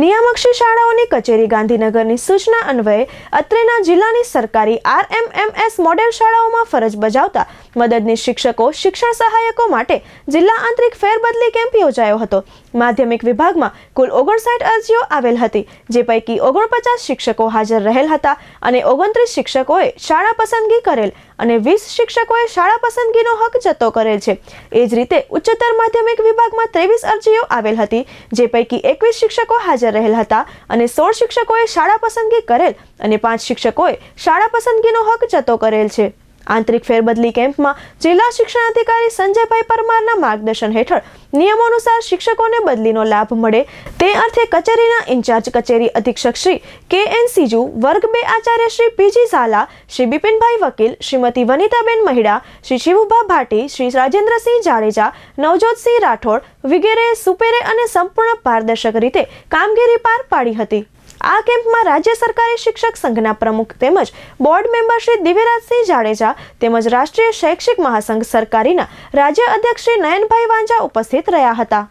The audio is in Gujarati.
નિયામકશ્રી શાળાઓની કચેરી ગાંધીનગરની સૂચના અન્વયે અત્રેના જિલ્લાની સરકારી આરએમએમએસ મોડેલ શાળાઓમાં ફરજ બજાવતા મદદનીશ શિક્ષકો, શિક્ષણ સહાયકો માટે જિલ્લા આંતરિક ફેરબદલી કેમ્પ યોજાયો હતો. માધ્યમિક વિભાગમાં કુલ ઓગણસાઠ અરજીઓ આવેલ હતી, જે પૈકી ઓગણપચાસ શિક્ષકો હાજર રહેલ હતા અને ઓગણત્રીસ શિક્ષકોએ શાળા પસંદગી કરેલ અને વીસ શિક્ષકોએ શાળા પસંદગીનો હક જતો કરેલ છે. એ જ રીતે ઉચ્ચતર માધ્યમિક વિભાગમાં ત્રેવીસ અરજીઓ આવેલ હતી, જે પૈકી એકવીસ શિક્ષકો હાજર રહેલ હતા અને સોળ શિક્ષકોએ શાળા પસંદગી કરેલ અને પાંચ શિક્ષકોએ શાળા પસંદગીનો હક જતો કરેલ છે. આંતરિક ફેરબદલી કેમ્પમાં જિલ્લા શિક્ષણ અધિકારી સંજયભાઈ પરમારના માર્ગદર્શન હેઠળ નિયમો અનુસાર શિક્ષકોને બદલીનો લાભ મળે તે અર્થે કચેરીના ઇન્ચાર્જ કચેરી અધિક્ષક શ્રી કે એન સીજુ, વર્ગ બે આચાર્ય શ્રી પીજી ઝાલા, શ્રી બિપિનભાઈ વકીલ, શ્રીમતી વનિતાબેન મહિડા, શ્રી શિવુભા ભાટી, શ્રી રાજેન્દ્રસિંહ જાડેજા, નવજોતસિંહ રાઠોડ વગેરે સુપેરે અને સંપૂર્ણ પારદર્શક રીતે કામગીરી પાર પાડી હતી. આ કેમ્પમાં રાજ્ય સરકારી શિક્ષક સંઘના પ્રમુખ તેમજ બોર્ડ મેમ્બર શ્રી દિવ્યરાજસિંહ જાડેજા તેમજ રાષ્ટ્રીય શૈક્ષિક મહાસંઘ સરકારીના રાજ્ય અધ્યક્ષ શ્રી નયનભાઈ વાંજા ઉપસ્થિત રહ્યા હતા.